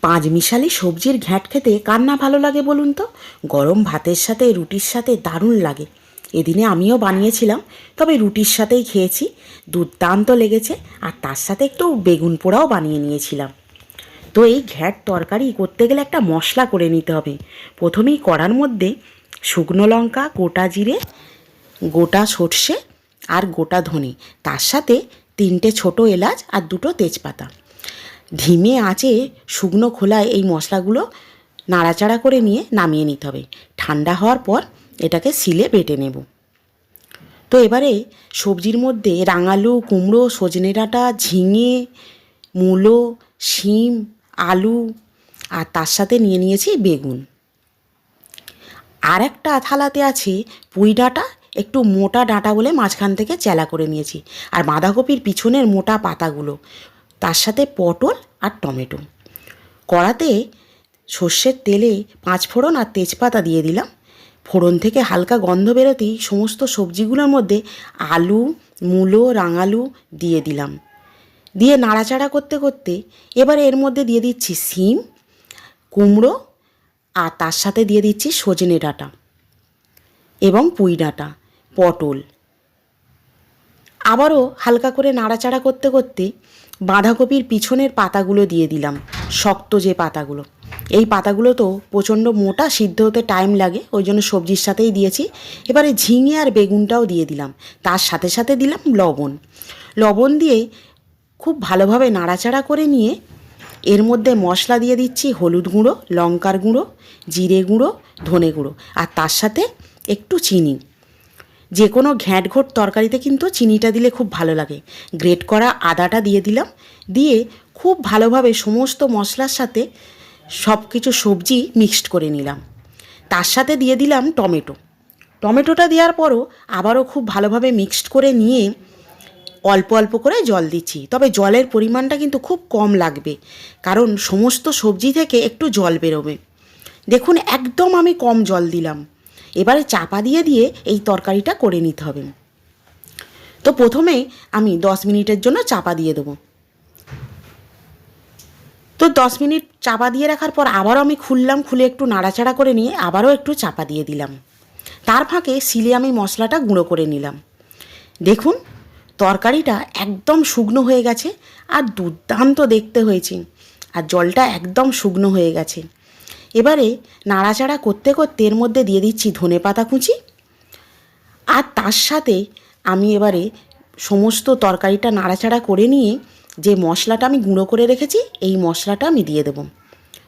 পাঁচ মিশালি সবজির ঘ্যাঁট খেতে কার না ভালো লাগে বলুন তো? গরম ভাতের সাথে, রুটির সাথে দারুণ লাগে। এদিনে আমিও বানিয়েছিলাম, তবে রুটির সাথেই খেয়েছি। দুর্দান্ত লেগেছে, আর তার সাথে একটু বেগুন পোড়াও বানিয়ে নিয়েছিলাম। তো এই ঘ্যাট তরকারি করতে গেলে একটা মশলা করে নিতে হবে। প্রথমেই কড়ার মধ্যে শুকনো লঙ্কা, গোটা জিরে, গোটা সর্ষে আর গোটা ধনে। তার সাথে তিনটে ছোট এলাচ আর দুটো তেজপাতা। ধিমে আঁচে শুকনো খোলায় এই মশলাগুলো নাড়াচাড়া করে নিয়ে নামিয়ে নিতে হবে। ঠান্ডা হওয়ার পর এটাকে সিলে বেটে নেব। তো এবারে সবজির মধ্যে রাঙালু, কুমড়ো, সজনে ডাঁটা, ঝিঙে, মূলো, শিম, আলু আর তার সাথে নিয়ে নিয়েছি বেগুন। আর একটা থালাতে আছে পুঁই ডাঁটা, একটু মোটা ডাঁটা বলে মাঝখান থেকে চেলা করে নিয়েছি। আর বাঁধাকপির পিছনের মোটা পাতাগুলো তার সাথে পটল আর টমেটো। কড়াতে সর্ষের তেলে পাঁচ ফোড়ন আর তেজপাতা দিয়ে দিলাম। ফোড়ন থেকে হালকা গন্ধ বেরোতেই সমস্ত সবজিগুলোর মধ্যে আলু, মূলো, রাঙালু দিয়ে দিলাম। দিয়ে নাড়াচাড়া করতে করতে এবারে এর মধ্যে দিয়ে দিচ্ছি সিম, কুমড়ো আর তার সাথে দিয়ে দিচ্ছি সজনে ডাঁটা এবং পুঁই ডাঁটা, পটল। আবারও হালকা করে নাড়াচাড়া করতে করতে বাঁধাকপির পিছনের পাতাগুলো দিয়ে দিলাম, শক্ত যে পাতাগুলো। এই পাতাগুলো তো প্রচণ্ড মোটা, সিদ্ধ হতে টাইম লাগে, ওই জন্য সবজির সাথেই দিয়েছি। এবারে ঝিঙে আর বেগুনটাও দিয়ে দিলাম, তার সাথে সাথে দিলাম লবণ। লবণ দিয়ে খুব ভালোভাবে নাড়াচাড়া করে নিয়ে এর মধ্যে মশলা দিয়ে দিচ্ছি হলুদ গুঁড়ো, লঙ্কার গুঁড়ো, জিরে গুঁড়ো, ধনে গুঁড়ো, আর তার সাথে একটু চিনি। যে কোনো ঘ্যাঁট ঘোট তরকারিতে কিন্তু চিনিটা দিলে খুব ভালো লাগে। গ্রেট করা আদাটা দিয়ে দিলাম। দিয়ে খুব ভালোভাবে সমস্ত মশলার সাথে সব কিছু সবজি মিক্সড করে নিলাম। তার সাথে দিয়ে দিলাম টমেটো। টমেটোটা দেওয়ার পরও আবারও খুব ভালোভাবে মিক্সড করে নিয়ে অল্প অল্প করে জল দিচ্ছি। তবে জলের পরিমাণটা কিন্তু খুব কম লাগবে, কারণ সমস্ত সবজি থেকে একটু জল বেরোবে। দেখুন, একদম আমি কম জল দিলাম। এবারে চাপা দিয়ে দিয়ে এই তরকারিটা করে নিতে হবে। তো প্রথমে আমি দশ মিনিটের জন্য চাপা দিয়ে দেবো। তো দশ মিনিট চাপা দিয়ে রাখার পর আবারও আমি খুললাম, খুলে একটু নাড়াচাড়া করে নিয়ে আবারও একটু চাপা দিয়ে দিলাম। তার ফাঁকে সিলে আমি মশলাটা গুঁড়ো করে নিলাম। দেখুন, তরকারিটা একদম শুকনো হয়ে গেছে আর দুর্দান্ত দেখতে হয়েছে। আর জলটা একদম শুকনো হয়ে গেছে। এবারে নাড়াচাড়া করতে করতে এর মধ্যে দিয়ে দিচ্ছি ধনে পাতা কুচি। আর তার সাথে আমি এবারে সমস্ত তরকারিটা নাড়াচাড়া করে নিয়ে যে মশলাটা আমি গুঁড়ো করে রেখেছি, এই মশলাটা আমি দিয়ে দেবো।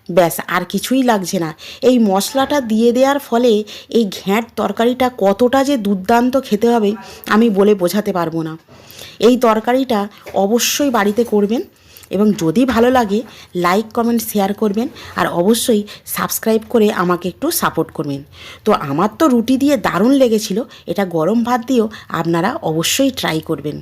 ব্যাস, আর কিছুই লাগছে না। এই মশলাটা দিয়ে দেওয়ার ফলে এই ঘ্যাঁট তরকারিটা কতটা যে দুর্দান্ত খেতে হবে আমি বলে বোঝাতে পারব না। এই তরকারিটা অবশ্যই বাড়িতে করবেন। এবং যদি ভালো লাগে লাইক কমেন্ট শেয়ার করবেন আর অবশ্যই সাবস্ক্রাইব করে আমাকে একটু সাপোর্ট করবেন। তো আমার তো রুটি দিয়ে দারুণ লেগেছিল, এটা গরম ভাত দিয়েও আপনারা অবশ্যই ট্রাই করবেন।